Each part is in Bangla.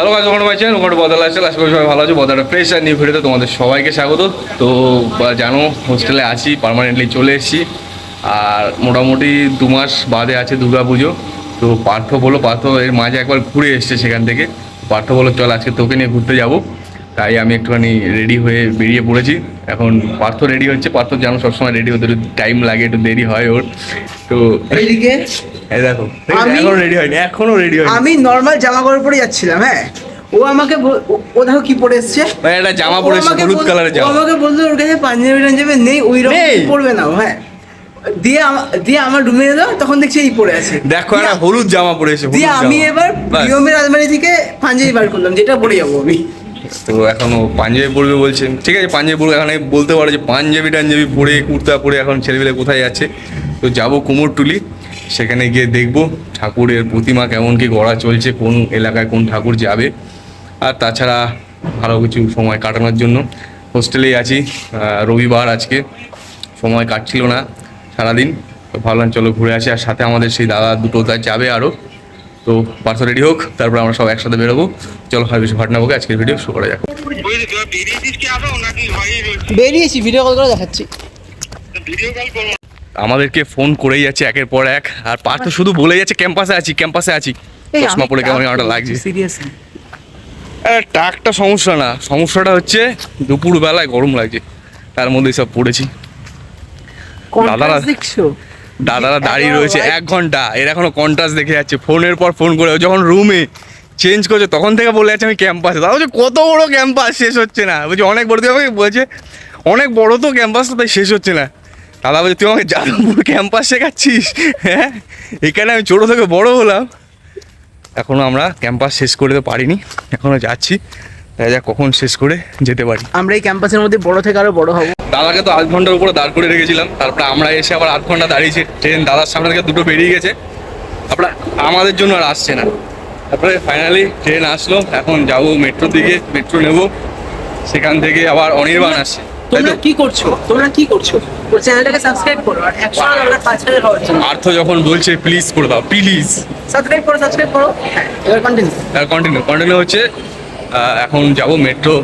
হ্যালো গাছ ওখানে পাইছেন ওখানে বদল আছে আশা করি সবাই ভালো আছে। বদলটা ফ্রেশ আর নিউ ভিডিওতে তোমাদের সবাইকে স্বাগত। তো জানো হোস্টেলে আছি পারমানেন্টলি চলে এসেছি। আর মোটামুটি দু মাস বাদে আছে দুর্গা পুজো তো পার্থ বলো, পার্থ এর মাঝে একবার ঘুরে এসছে সেখান থেকে। পার্থ বলো, চল আজকে তোকে নিয়ে ঘুরতে যাব। তাই আমি একটুখানি রেডি হয়ে বেরিয়ে পড়েছি। এখন পার্থ রেডি হচ্ছে। পার্থ জানো সবসময় রেডি হতে টাইম লাগে একটু দেরি হয় ওর। তো এইদিকে দেখো এখনও রেডি হয়নি এখনও রেডি হয়নি। আমি নর্মাল জামা কাপড় পরে যাচ্ছিলাম হ্যাঁ। ও আমাকে ও- দেখো কি পরে এসছে। ভাই একটা জামা পরেছে আমাকে হলুদ কালারের জামা। আমাকে বলল ওর কাছে পাঞ্জাবি টাঞ্জাবি নেই ওই রকম? পড়বে না হ্যাঁ। দিয়ে দিয়ে আমার রুমে এলো তখন দেখছি এই পরে আছে। দেখো একটা হলুদ জামা পরেছে দিয়ে আমি এবার। প্রিয়মের আলমারি থেকে পাঞ্জাবি বার করলাম যেটা পরে যাব আমি। তো এখনও পাঞ্জাবি পরবে বলছে। ঠিক আছে, পাঞ্জাবি পরবে এখন বলতে পারো যে পাঞ্জাবি টাঞ্জাবি পরে, কুর্তা পরে এখন ছেলেবেলে কোথায় যাচ্ছে। তো যাব কুমোরটুলি, সেখানে গিয়ে দেখব ঠাকুরের প্রতিমা কেমন কি গড়া চলছে, কোন এলাকায় কোন ঠাকুর যাবে। আর তাছাড়া ভালো কিছু সময় কাটানোর জন্য হোস্টেলেই আছি। রবিবার আজকে, সময় কাটছিল না সারাদিন। তো ভাবলাম চলো ঘুরে আসি, আর সাথে আমাদের সেই দাদা দুটো যাবে আরও তো পার্সো রেডি হোক তারপর আমরা সব একসাথে বেরোবো। চলো আর বেশি ভাটনা বকে আজকের ভিডিও শুরু করা যাক। বেরিয়েছি ভিডিও কল করে দেখাচ্ছি। ভিডিও কল করব আমাদেরকে ফোন করেই যাচ্ছে একের পর এক। আর পার্থ শুধু বলে যাচ্ছে ক্যাম্পাসে আছি ক্যাম্পাসে আছি। চশমা পরে কেমন একটা লাগছে। সিরিয়াসলি আরে, টাকটা সমস্যা না। সমস্যাটা হচ্ছে দুপুর বেলায় গরম লাগছে। তার মধ্যে সব পড়েছি। দাদারা দেখছ? দাদারা দাঁড়িয়ে রয়েছে এক ঘণ্টা। এর এখনও কন্ট্রাস্ট দেখে যাচ্ছে। ফোনের পর ফোন করে যখন রুমে চেঞ্জ করছে তখন থেকে বলে যাচ্ছে আমি ক্যাম্পাসে দাদা বলছে কত বড় ক্যাম্পাস শেষ হচ্ছে না। বলছি অনেক বড়। তুই আমাকে বলছে অনেক বড় তো ক্যাম্পাস তো তাই শেষ হচ্ছে না। দাদা বলছে তুই আমাকে যাদবপুর ক্যাম্পাস শেখাচ্ছিস? হ্যাঁ? এখানে আমি ছোটো থেকে বড় হলাম। এখনও আমরা ক্যাম্পাস শেষ করতে পারিনি। এখনও যাচ্ছি। দেখা যাক কখন শেষ করে যেতে পারি? আমরা এই ক্যাম্পাসের মধ্যে বড় থেকে আরও বড় হব। দাদাকে তো আধ ঘণ্টার উপরে দাঁড় করে রেখেছিলাম। তারপরে আমরা এসে আবার আধ ঘণ্টা দাঁড়িয়েছি। ট্রেন দাদার সামনে থেকে দুটো বেরিয়ে গেছে। তারপরে আমাদের জন্য আর আসছে না। তারপরে ফাইনালি ট্রেন আসলো। এখন যাব মেট্রোর দিকে মেট্রো নেব। সেখান থেকে আবার অনির্বাণ আসছে। তোমরা কি করছ? তোমরা কি করছ? চ্যানেলটাকে সাবস্ক্রাইব করো। আর একশো টাকা পাঁচ হাজার হওয়ার জন্য। আর্থ যখন বলছে প্লিজ করে দাও প্লিজ সাবস্ক্রাইব করো সাবস্ক্রাইব করো। হ্যাঁ এবার কন্টিনিউ আর কন্টিনিউ কন্টিনিউ হচ্ছে এখন যাব মেট্রো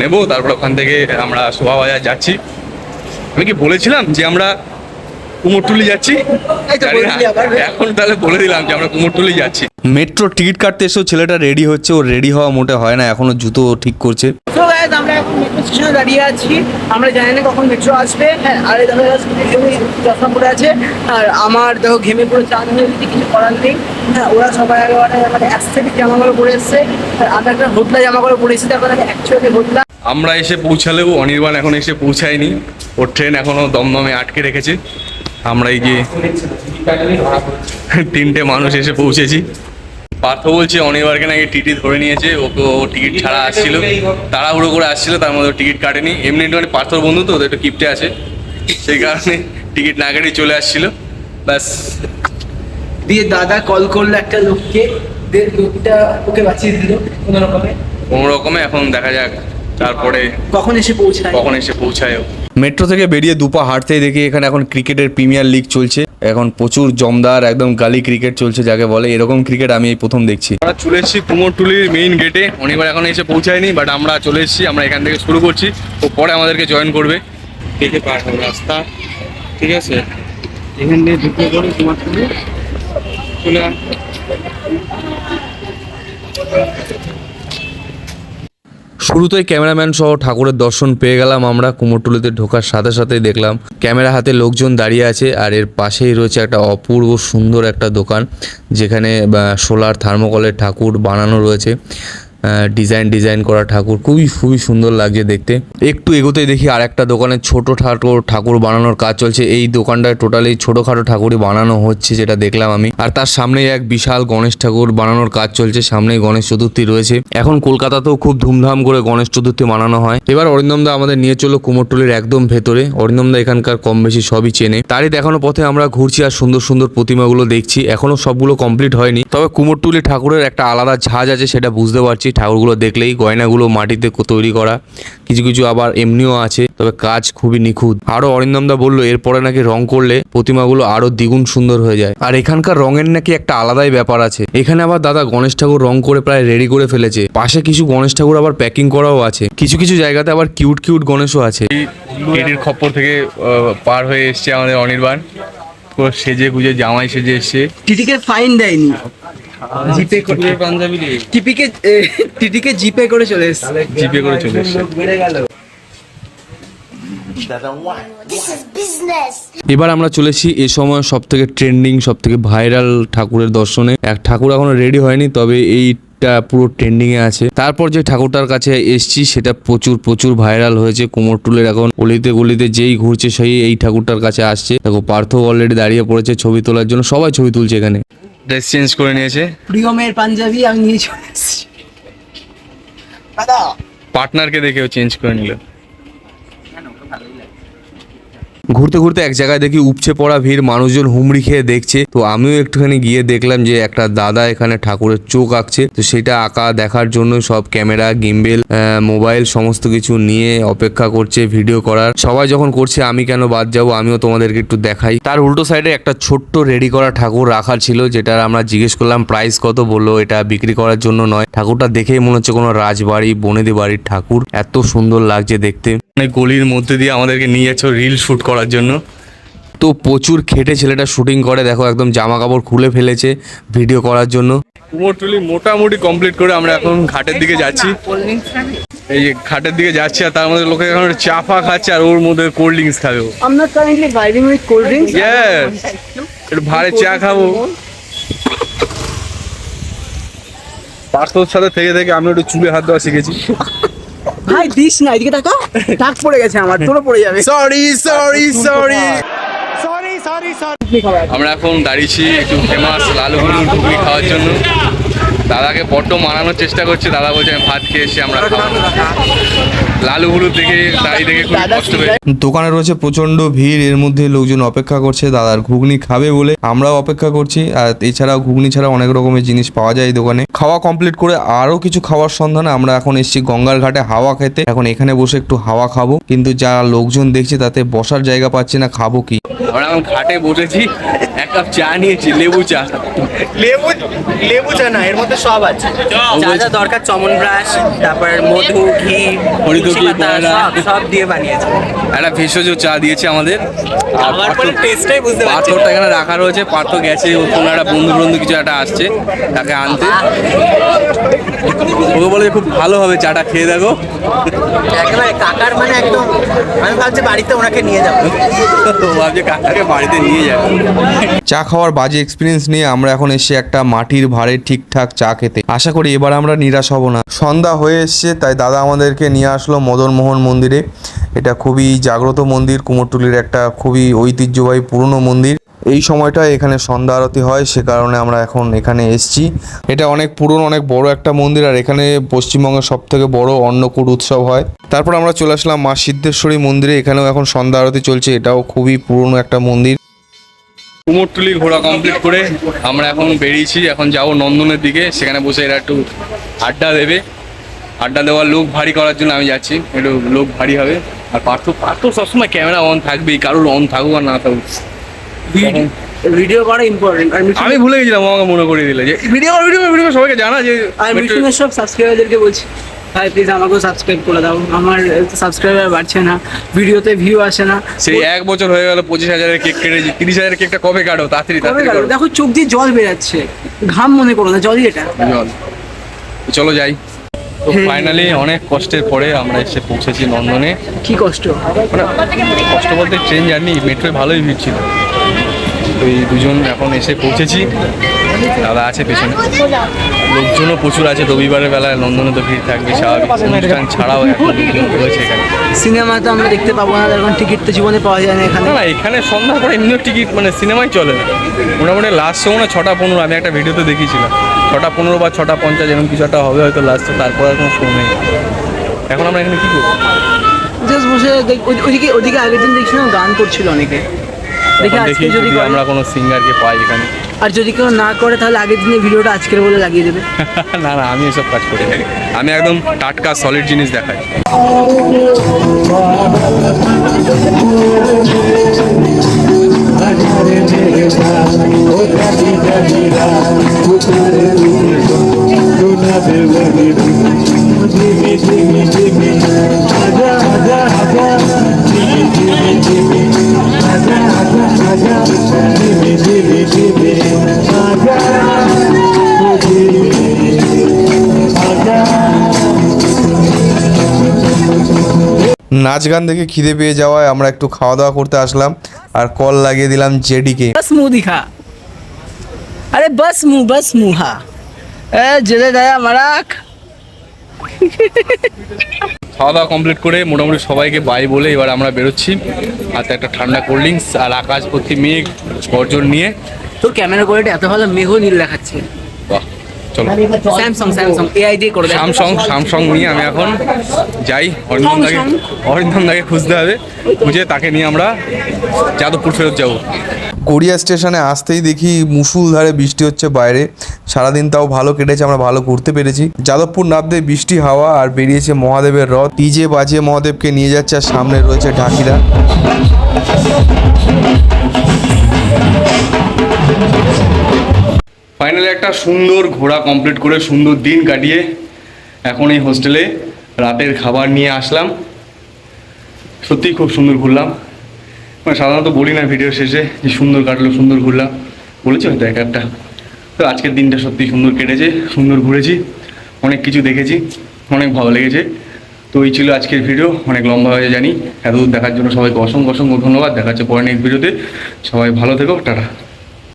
নেব, তারপর ওখান থেকে আমরা শোভাবাজার যাচ্ছি। আমি কি বলেছিলাম যে আমরা কুমোরটুলি যাচ্ছি। এখন তাহলে বলে দিলাম যে আমরা কুমোরটুলি যাচ্ছি। মেট্রো টিকিট কাটতে এসেও ছেলেটা রেডি হচ্ছে ওর রেডি হওয়া মোটে হয় না এখনও জুতো ঠিক করছে। আমরা এখন মেট্রো স্টেশনে দাঁড়িয়ে আছি। আমরা জানি না কখন মেট্রো আসবে। হ্যাঁ আর এই দেখো চশমা পরে আছে। আর আমার দেখো ঘেমে পুরো চাঁদ হয়ে গেছে কিছু করার নেই। হ্যাঁ ওরা সবাই মানে অ্যাস্থেটিক জামা পরে এসছে। আর আমি একটা পরে এসেছি তারপরে অ্যাকচুয়ালি আমরা এসে পৌঁছালেও অনির্বাণ এখন এসে পৌঁছায়নি। ওর ট্রেন এখনও দমদমে আটকে রেখেছে। আমরা এই যে তিনটে মানুষ এসে পৌঁছেছি। পার্থ বলছে অনির্বাণকে নাকি টিটি ধরে নিয়েছে ওকে ও টিকিট ছাড়া আসছিল। তাড়াহুড়ো করে আসছিল তার মধ্যে টিকিট কাটেনি। এমনি মানে পার্থর বন্ধু তো ওদের একটু কিপটে আছে। সেই কারণে টিকিট না কেটে চলে আসছিল। ব্যাস। দিয়ে দাদা কল করল একটা লোককে লোকটা ওকে বাঁচিয়ে দিল কোনো রকমে। কোনো রকমে এখন দেখা যাক। তারপরে কখন এসে পৌঁছায়? কখন এসে পৌঁছায় মেট্রো থেকে বেরিয়ে দুপা হাঁটতেই দেখি এখানে এখন ক্রিকেটের প্রিমিয়ার লিগ চলছে। এখন প্রচুর জমদার একদম গালি ক্রিকেট চলছে যাকে বলে। এরকম ক্রিকেট আমি এই প্রথম দেখছি। আমরা চলে এসেছি কুমোরটুলির মেইন গেটে অনেকবার এখন এসে পৌঁছায়নি বাট আমরা চলে এসেছি আমরা এখান থেকে শুরু করছি। ও পরে আমাদেরকে জয়েন করবে। দেখে পার হব রাস্তা। ঠিক আছে? এখান দিয়ে ঢুকে পড়ে তোমার তুমি চলে আয়। শুরুতেই ক্যামেরাম্যান সহ ঠাকুরের দর্শন পেয়ে গেলাম আমরা কুমোরটুলিতে ঢোকার সাথে সাথেই দেখলাম, ক্যামেরা হাতে লোকজন দাঁড়িয়ে আছে আর এর পাশেই রয়েছে একটা অপূর্ব সুন্দর একটা দোকান, যেখানে সোলার থার্মোকলের ঠাকুর বানানো রয়েছে ডিজাইন ডিজাইন করা ঠাকুর খুবই খুবই সুন্দর লাগছে দেখতে। একটু এগোতেই দেখি আর একটা দোকানে ছোট ঠাকুর ঠাকুর বানানোর কাজ চলছে। এই দোকানটায় টোটালি ছোটোখাটো ঠাকুরই বানানো হচ্ছে যেটা দেখলাম আমি। আর তার সামনেই এক বিশাল গণেশ ঠাকুর বানানোর কাজ চলছে। সামনেই গণেশ চতুর্থী রয়েছে। এখন কলকাতাতেও খুব ধুমধাম করে গণেশ চতুর্থী মানানো হয়। এবার অরিন্দমদা আমাদের নিয়ে চলো কুমোরটুলির একদম ভেতরে। অরিন্দমদা এখানকার কম বেশি সবই চেনে। তারই দেখানো পথে আমরা ঘুরছি আর সুন্দর সুন্দর প্রতিমাগুলো দেখছি। এখনও সবগুলো কমপ্লিট হয়নি। তবে কুমোরটুলি ঠাকুরের একটা আলাদা ঝাঁজ আছে সেটা বুঝতে পারছি। ঠাকুরগুলো দেখলেই গয়নাগুলো মাটিতে তৈরি করা কিছু কিছু আবার এমনিও আছে তবে কাজ খুবই নিখুঁত। আরও অরিন্দমদা বলল এরপরে নাকি রং করলে প্রতিমাগুলো আরও দ্বিগুণ সুন্দর হয়ে যায়। আর এখানকার রঙের নাকি একটা আলাদাই ব্যাপার আছে। এখানে আবার দাদা গণেশ ঠাকুর রং করে প্রায় রেডি করে ফেলেছে। পাশে কিছু গণেশ ঠাকুর আবার প্যাকিং করাও আছে। কিছু কিছু জায়গাতে আবার কিউট কিউট গণেশও আছে। খপ্পর থেকে পার হয়ে এসছে আমাদের অনির্বাণ। পুরো সেজে গুজে জামাই সেজে এসছে। টিটিকে ফাইন দেয়নি। জিপে করে পাঞ্জাবি টিপিকে টিটিকে জিপে করে চলে এসছে। জিপে করে চলে এসছে। এবার আমরা চলেছি এ সময় সব থেকে ট্রেন্ডিং সব থেকে ভাইরাল ঠাকুরের দর্শনে। এক ঠাকুর এখনও রেডি হয়নি তবে এইটা পুরো ট্রেন্ডিং এ আছে। তারপর যে ঠাকুরটার কাছে এসছি সেটা প্রচুর প্রচুর ভাইরাল হয়েছে। কোমরটুলের এখন গলিতে গলিতে যেই ঘুরছে সেই এই ঠাকুরটার কাছে আসছে। দেখো পার্থ অলরেডি দাঁড়িয়ে পড়েছে ছবি তোলার জন্য। সবাই ছবি তুলছে এখানে। ড্রেস চেঞ্জ করে নিয়েছে। প্রিয়মের পাঞ্জাবি আমি নিয়ে চলে পার্টনারকে দেখেও চেঞ্জ করে নিল। ঘুরতে ঘুরতে এক জায়গায় দেখি উপচে পড়া ভিড়, মানুষজন হুমড়ি খেয়ে দেখছে। তো আমিও একটুখানি গিয়ে দেখলাম যে একটা দাদা এখানে ঠাকুরের চোখ আঁকছে। তো সেটা আঁকা দেখার জন্য সব ক্যামেরা, গিম্বেল মোবাইল সমস্ত কিছু নিয়ে অপেক্ষা করছে ভিডিও করার। সবাই যখন করছে, আমি কেন বাদ যাব, আমিও তোমাদেরকে একটু দেখাই। তার উল্টো সাইডে একটা ছোট্ট রেডি করা ঠাকুর রাখা ছিল, যেটার আমরা জিজ্ঞেস করলাম প্রাইস কত? বলল, এটা বিক্রি করার জন্য নয়। ঠাকুরটা দেখেই মনে হচ্ছে কোনো রাজবাড়ি, বনেদি বাড়ির ঠাকুর। এত সুন্দর লাগছে দেখতে। মানে গলির মধ্যে দিয়ে আমাদেরকে নিয়ে যাচ্ছ রিল শ্যুট করার জন্য। তো প্রচুর খেটে ছেলেটা শুটিং করে দেখো একদম জামা কাপড় খুলে ফেলেছে ভিডিও করার জন্য। কুমোরটুলি মোটামুটি কমপ্লিট করে আমরা এখন ঘাটের দিকে যাচ্ছি। এই যে ঘাটের দিকে যাচ্ছি আর তার মধ্যে লোকে এখন চা ফা খাচ্ছে আর ওর মধ্যে কোল্ড ড্রিঙ্কস খাবে not currently vibing with cold একটু ভারে চা খাব। পার্থর সাথে থেকে থেকে আমি একটু চুলে হাত দেওয়া শিখেছি। ভাই দিস না এদিকে তাকা টাক পড়ে গেছে আমার তোরও পড়ে যাবে। সরি সরি সরি আমরা এখন দাঁড়িয়েছি একটু ফেমাস লালু হলুদ ঘুগনি খাওয়ার জন্য। দাদাকে বড্ড মানানোর চেষ্টা করছে দাদা বলছে আমি ভাত খেয়েছি আমরা লালু হলুদ দেখে দাঁড়িয়ে দেখে খুব কষ্ট দোকানে রয়েছে প্রচণ্ড ভিড় এর মধ্যে লোকজন অপেক্ষা করছে দাদার ঘুগনি খাবে বলে আমরাও অপেক্ষা করছি আর এছাড়াও ঘুগনি ছাড়া অনেক রকমের জিনিস পাওয়া যায় এই দোকানে। খাওয়া কমপ্লিট করে আরও কিছু খাওয়ার সন্ধানে আমরা এখন এসেছি গঙ্গার ঘাটে হাওয়া খেতে। এখন এখানে বসে একটু হাওয়া খাব কিন্তু যা লোকজন দেখছে তাতে বসার জায়গা পাচ্ছে না খাব কি? আমরা এখন ঘাটে বসেছি এক কাপ চা নিয়েছি লেবু চা। লেবু লেবু চা না এর মধ্যে সব আছে। যা যা দরকার চমন ব্রাশ তারপর মধু ঘি তুলসী সব সব দিয়ে বানিয়েছে। একটা ভেষজ চা দিয়েছে আমাদের। আমার পরে টেস্টটাই বুঝতে পারছি পাথরটা এখানে রাখা রয়েছে পার্থ গেছে ওর কোনো একটা বন্ধু বন্ধু কিছু একটা আসছে তাকে আনতে। ওকে বলে খুব ভালো হবে চাটা খেয়ে দেখো। একেবারে কাকার মানে একদম আমি ভাবছি বাড়িতে ওনাকে নিয়ে যাব। তো ভাবছে কাকাকে বাড়িতে নিয়ে যাবে। চা খাওয়ার বাজে এক্সপিরিয়েন্স নিয়ে আমরা এখন এসে একটা মাটির ভাড়ে ঠিকঠাক চা খেতে। আশা করি এবার আমরা নিরাশ হব না। সন্ধ্যা হয়ে এসছে, তাই দাদা আমাদেরকে নিয়ে আসলো মদন মোহন মন্দিরে। এটা খুবই জাগ্রত মন্দির, কুমোরটুলির একটা খুবই ঐতিহ্যবাহী পুরনো মন্দির। এই সময়টা এখানে সন্ধ্যা আরতি হয়, সে কারণে আমরা এখন এখানে এসছি। এটা অনেক পুরনো, অনেক বড় একটা মন্দির, আর এখানে পশ্চিমবঙ্গের সব থেকে বড় অন্নকূট উৎসব হয়। তারপর আমরা চলে আসলাম মা সিদ্ধেশ্বরী মন্দিরে, এখানেও এখন সন্ধ্যা আরতি চলছে, এটাও খুবই পুরনো একটা মন্দির। কুমোরটুলি ঘোরা কমপ্লিট করে আমরা এখন বেরিয়েছি এখন যাব নন্দনের দিকে। সেখানে বসে এরা একটু আড্ডা দেবে। আড্ডা দেওয়ার লোক ভারী করার জন্য আমি যাচ্ছি একটু লোক ভারী হবে। আর পার্থ পার্থ সবসময় ক্যামেরা অন থাকবেই কারোর অন থাকুক আর না থাকুক। ভিডিও করা ইম্পর্টেন্ট আমি ভুলে গেছিলাম আমাকে মনে করিয়ে দিলে যে ভিডিও ভিডিও ভিডিও সবাইকে জানা যে আর সব সাবস্ক্রাইবারদেরকে বলছি। ভাই প্লিজ আমাকেও সাবস্ক্রাইব করে দাও। আমার সাবস্ক্রাইবার বাড়ছে না ভিডিওতে ভিউ আসে না। সেই এক বছর হয়ে গেল পঁচিশ হাজারের কেক কেটে তিরিশ হাজারের কেকটা কবে কাটো? তাড়াতাড়ি তাড়াতাড়ি গেল? দেখো চোখ দিয়ে জল বেরাচ্ছে। ঘাম মনে করো না জলই এটা। জল। চলো যাই। তো। ফাইনালি অনেক কষ্টের পরে আমরা এসে পৌঁছেছি নন্দনে। কি কষ্ট? মানে কষ্ট বলতে ট্রেন জার্নি মেট্রোয় ভালোই ভিড় ছিল। তো এই দুজন এখন এসে পৌঁছেছি। দাদা আছে পেছনে। লোকজনও প্রচুর আছে রবিবারের বেলায় লন্ডনে তো ভিড় থাকবে স্বাভাবিক। অনুষ্ঠান ছাড়াও এখন রয়েছে এখানে। সিনেমা তো আমরা দেখতে পাবো না কারণ টিকিট তো জীবনে পাওয়া যায় না এখানে। না এখানে সন্ধ্যার পরে এমনিও টিকিট মানে সিনেমাই চলে না। মোটামুটি লাস্ট শো না ছটা পনেরো আমি একটা ভিডিওতে দেখিয়েছিলাম। ছটা পনেরো বা ছটা পঞ্চাশ এরকম কিছু একটা হবে হয়তো লাস্ট তারপর আর কোনো শো নেই। এখন আমরা এখানে কী করব? জাস্ট বসে ওইদিকে ওইদিকে আগের দিন দেখছিলাম গান করছিল অনেকে। দেখি এখন যদি আমরা কোনো সিঙ্গারকে পাই এখানে। আর যদি কেউ না করে, তাহলে আগের দিনে ভিডিওটা আজকের বলে লাগিয়ে দেবে না না, আমি এসব কাজ করি। আমি একদম টাটকা সলিড জিনিস দেখাই নাচ গান দেখে খিদে পেয়ে যাওয়ায় আমরা একটু খাওয়া দাওয়া করতে আসলাম। আর কল লাগিয়ে দিলাম জেডিকে। বাস মুদি খা আরে বাস মু বাস মু হা। এ জেলে দয়া মারাক খাওয়া দাওয়া কমপ্লিট করে মোটামুটি সবাইকে বাই বলে এবার আমরা বেরোচ্ছি। হাতে একটা ঠান্ডা কোল্ড ড্রিঙ্কস আর আকাশ প্রতি মেঘ গর্জন নিয়ে। তোর ক্যামেরা কোয়ালিটি এত ভালো মেঘও নীল দেখাচ্ছে। বাহ। চলো। স্যামসাং স্যামসাং এআই দিয়ে করে স্যামসং স্যামসং নিয়ে আমি এখন যাই। অরিন্দম দাকে অরিন্দম দাকে খুঁজতে হবে। খুঁজে তাকে নিয়ে আমরা যাদবপুর ফেরত যাব। গড়িয়া স্টেশনে আসতেই দেখি মুসুলধারে বৃষ্টি হচ্ছে বাইরে। সারাদিন তাও ভালো কেটেছে আমরা ভালো ঘুরতে পেরেছি। যাদবপুর নামতে বৃষ্টি হাওয়া আর বেরিয়েছে মহাদেবের রথ। ডিজে বাজিয়ে মহাদেবকে নিয়ে যাচ্ছে আর সামনে রয়েছে ঢাকিরা। ফাইনালি একটা সুন্দর ঘোরা কমপ্লিট করে সুন্দর দিন কাটিয়ে এখন এই হোস্টেলে রাতের খাবার নিয়ে আসলাম। সত্যিই খুব সুন্দর ঘুরলাম। মানে সাধারণত বলি না ভিডিও শেষে যে সুন্দর কাটলো, সুন্দর ঘুরলাম। বলেছি হয়তো এক একটা। তো আজকের দিনটা সত্যি সুন্দর কেটেছে, সুন্দর ঘুরেছি, অনেক কিছু দেখেছি, অনেক ভালো লেগেছে। তো এই ছিল আজকের ভিডিও অনেক লম্বা হয়ে জানি। এতদূর দেখার জন্য সবাইকে অসংখ্য অসংখ্য ধন্যবাদ। দেখা হচ্ছে পরে নেক্সট ভিডিওতে সবাই ভালো থেকো, টাটা।